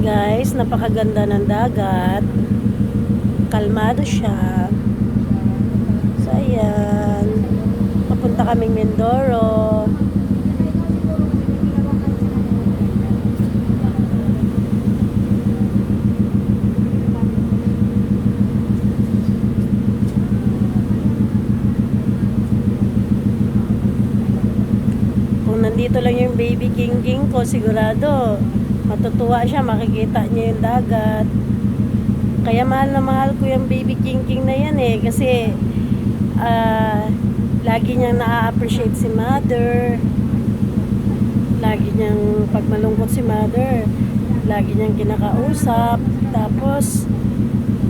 guys, napakaganda ng dagat. Kalmado siya. So, ayan. Papunta kaming Mindoro. Kung nandito lang yung baby king king ko, sigurado matutuwa siya, makikita niya yung dagat. Kaya mahal na mahal ko yung baby king king na yan eh, kasi ah, lagi niyang na-appreciate si mother. Lagi niyang, pag malungkot si mother, lagi niyang kinakausap. Tapos,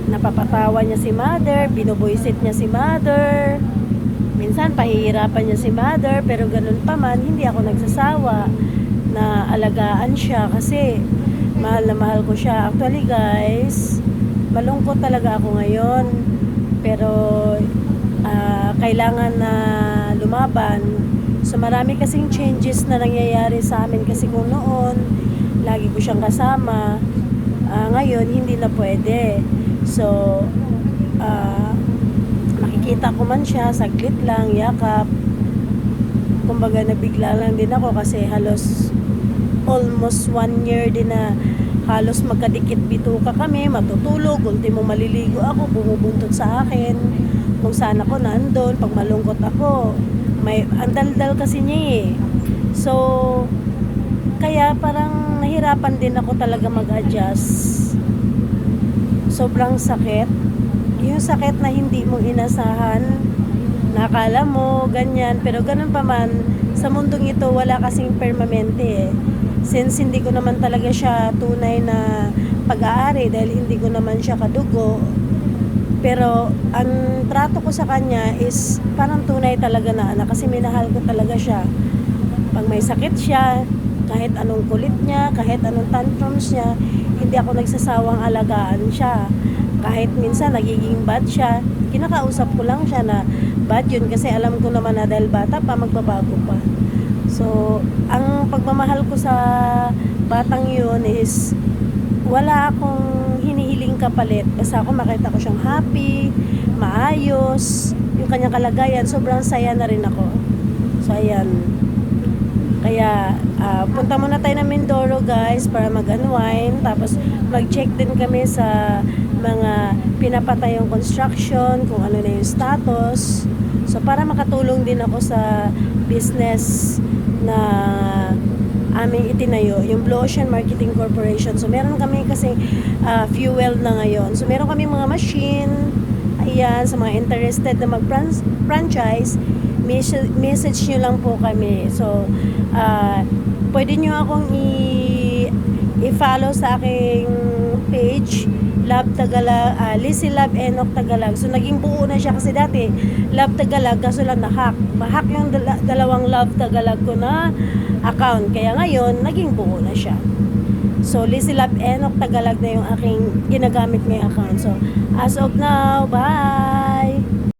napapatawa niya si mother, binuboysit niya si mother. Minsan, pahihirapan niya si mother, pero ganun pa man, hindi ako nagsasawa na alagaan siya kasi mahal na mahal ko siya. Actually, guys, malungkot talaga ako ngayon. Pero, ah, kailangan na lumaban. So, marami kasing changes na nangyayari sa amin kasi kung noon, lagi ko siyang kasama. Ah, ngayon, hindi na pwede. So, ah, makikita ko man siya, saglit lang, yakap. Kumbaga, nabigla lang din ako kasi halos almost one year din na halos magkadikit bituka kami, matutulog, ultimo maliligo ako, bumubuntot sa akin. Kung saan ako nandun, pag malungkot ako, may, ang daldal kasi niya eh. So, kaya parang nahirapan din ako talaga mag-adjust. Sobrang sakit. Yung sakit na hindi mo inasahan, nakala mo, ganyan. Pero ganun pa man, sa mundong ito, wala kasing permanente eh. Since hindi ko naman talaga siya tunay na pag-aari dahil hindi ko naman siya kadugo. Pero ang trato ko sa kanya is parang tunay talaga na anak kasi minahal ko talaga siya. Pag may sakit siya, kahit anong kulit niya, kahit anong tantrums niya, hindi ako nagsasawang alagaan siya. Kahit minsan nagiging bad siya, kinakausap ko lang siya na bad yun kasi alam ko naman na dahil bata pa, magbabago pa. So, ang pagmamahal ko sa batang yun is wala akong hinihiling kapalit. Basta ako makita ko siyang happy, maayos, yung kanyang kalagayan, sobrang saya na rin ako. So, ayan. Kaya, ah, punta muna tayo ng Mindoro, guys, para mag-unwind. Tapos, mag-check din kami sa mga pinapatayong construction, kung ano na yung status. So, para makatulong din ako sa business na aming itinayo, yung Blue Ocean Marketing Corporation. So, meron kami kasi ah, fuel na ngayon. So, meron kami mga machine, ayan, sa mga interested na mag-franchise, message, message nyo lang po kami. So, ah, pwede nyo akong i- i-follow sa aking page, Love Tagalag, uh, Lizzy Love Enoch Tagalag. So, naging buo na siya kasi dati, Love Tagalag, kaso lang na-hack. Ma-hack yung dala- dalawang Love Tagalag ko na account. Kaya ngayon, naging buo na siya. So, Lizzy Love Enoch Tagalag na yung aking ginagamit ngayong account. So, as of now, bye!